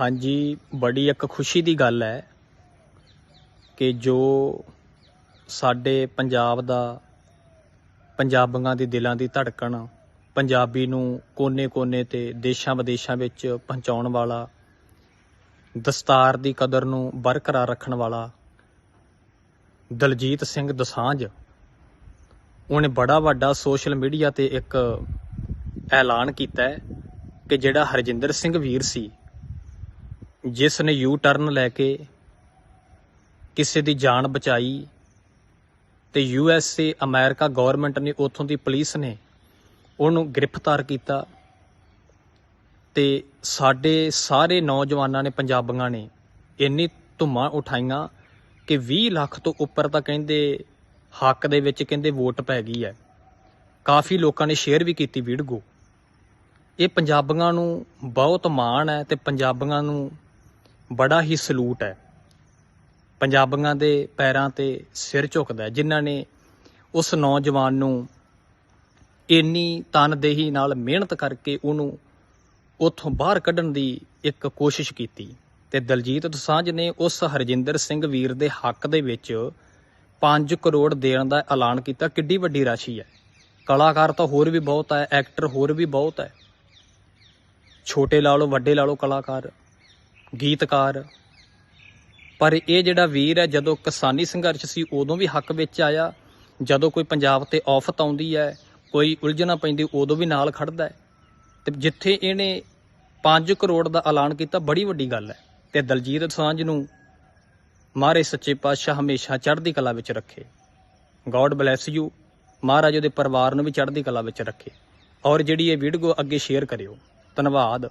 ਹਾਂਜੀ, ਬੜੀ ਇੱਕ ਖੁਸ਼ੀ ਦੀ ਗੱਲ ਹੈ ਕਿ ਜੋ ਸਾਡੇ ਪੰਜਾਬ ਦਾ, ਪੰਜਾਬੀਆਂ ਦੇ ਦਿਲਾਂ ਦੀ ਧੜਕਣ, ਪੰਜਾਬੀ ਨੂੰ ਕੋਨੇ-ਕੋਨੇ ਤੇ ਦੇਸ਼ਾਂ ਵਿਦੇਸ਼ਾਂ ਵਿੱਚ ਪਹੁੰਚਾਉਣ ਵਾਲਾ, ਦਸਤਾਰ ਦੀ ਕਦਰ ਨੂੰ ਬਰਕਰਾਰ ਰੱਖਣ ਵਾਲਾ ਦਲਜੀਤ ਸਿੰਘ ਦਸਾਂਝ, ਉਹਨੇ ਬੜਾ ਵੱਡਾ ਸੋਸ਼ਲ ਮੀਡੀਆ ਤੇ ਇੱਕ ਐਲਾਨ ਕੀਤਾ ਕਿ ਜਿਹੜਾ ਹਰਜਿੰਦਰ ਸਿੰਘ ਵੀਰ ਸੀ ਜਿਸ ਨੇ ਯੂ ਟਰਨ ਲੈ ਕੇ ਕਿਸੇ ਦੀ ਜਾਨ ਬਚਾਈ ਤੇ U S A America government ਨੇ ਉਥੋਂ ਦੀ ਪੁਲਿਸ ਨੇ ਉਹਨੂੰ ਗ੍ਰਿਫਤਾਰ ਕੀਤਾ ਤੇ ਸਾਡੇ ਸਾਰੇ ਨੌਜਵਾਨਾਂ ਨੇ, ਪੰਜਾਬੀਆਂ ਨੇ ਇੰਨੀ ਧੁੰਮਾਂ ਉਠਾਈਆਂ ਕਿ 20 ਲੱਖ ਤੋਂ ਉੱਪਰ ਤਾਂ ਕਹਿੰਦੇ ਹੱਕ ਦੇ ਵਿੱਚ ਕਹਿੰਦੇ ਵੋਟ ਪੈ ਗਈ ਹੈ। ਕਾਫੀ ਲੋਕਾਂ ਨੇ ਸ਼ੇਅਰ ਵੀ ਕੀਤੀ ਵੀਡੀਓ। ਇਹ ਪੰਜਾਬੀਆਂ ਨੂੰ ਬਹੁਤ ਮਾਣ ਹੈ ਤੇ ਪੰਜਾਬੀਆਂ ਨੂੰ ਬੜਾ ਹੀ ਸਲੂਟ ਹੈ। ਪੰਜਾਬੀਆਂ ਦੇ ਪੈਰਾਂ ਤੇ ਸਿਰ ਝੁਕਦਾ ਜਿਨ੍ਹਾਂ ਨੇ ਉਸ ਨੌਜਵਾਨ ਨੂੰ ਇੰਨੀ ਤਨਦੇਹੀ ਨਾਲ ਮਿਹਨਤ ਕਰਕੇ ਉਹਨੂੰ ਉੱਥੋਂ ਬਾਹਰ ਕੱਢਣ ਦੀ ਇੱਕ ਕੋਸ਼ਿਸ਼ ਕੀਤੀ ਤੇ ਦਲਜੀਤ ਦੋਸਾਂਝ ਨੇ ਉਸ ਹਰਜਿੰਦਰ ਸਿੰਘ ਵੀਰ ਦੇ ਹੱਕ ਦੇ ਵਿੱਚ 5 ਕਰੋੜ ਦੇਣ ਦਾ ਐਲਾਨ ਕੀਤਾ। ਕਿੱਡੀ ਵੱਡੀ ਰਾਸ਼ੀ ਹੈ। ਕਲਾਕਾਰ ਤਾਂ ਹੋਰ ਵੀ ਬਹੁਤ ਹੈ, ਐਕਟਰ ਹੋਰ ਵੀ ਬਹੁਤ ਹੈ। ਛੋਟੇ ਲਾ ਲਓ ਵੱਡੇ ਲਾ ਲਓ ਕਲਾਕਾਰ ਗੀਤਕਾਰ। ਪਰ ਇਹ ਜਿਹੜਾ ਵੀਰ ਹੈ, ਜਦੋਂ ਕਿਸਾਨੀ ਸੰਘਰਸ਼ ਸੀ, ਉਦੋਂ ਵੀ ਹੱਕ ਵਿੱਚ ਆਇਆ। ਜਦੋਂ ਕੋਈ ਪੰਜਾਬ ਤੇ ਆਫਤ ਆਉਂਦੀ ਹੈ, ਕੋਈ ਉਲਝਣਾ ਪੈਂਦੀ, ਉਦੋਂ ਵੀ ਨਾਲ ਖੜਦਾ ਹੈ। ਤੇ ਜਿੱਥੇ ਇਹਨੇ 5 ਕਰੋੜ ਦਾ ਐਲਾਨ ਕੀਤਾ, ਬੜੀ ਵੱਡੀ ਗੱਲ ਹੈ। ਤੇ ਦਲਜੀਤ ਸਾਂਝ ਨੂੰ ਮਾਰੇ ਸੱਚੇ ਪਾਤਸ਼ਾਹ ਹਮੇਸ਼ਾ ਚੜ੍ਹਦੀ ਕਲਾ ਵਿੱਚ ਰੱਖੇ। ਗੋਡ ਬlesਸ ਯੂ ਮਹਾਰਾਜ ਉਹਦੇ ਪਰਿਵਾਰ ਨੂੰ ਵੀ ਚੜ੍ਹਦੀ ਕਲਾ ਵਿੱਚ ਰੱਖੇ। ਔਰ ਜਿਹੜੀ ਇਹ ਵੀਡੀਓ ਅੱਗੇ ਸ਼ੇਅਰ ਕਰਿਓ। ਧੰਨਵਾਦ।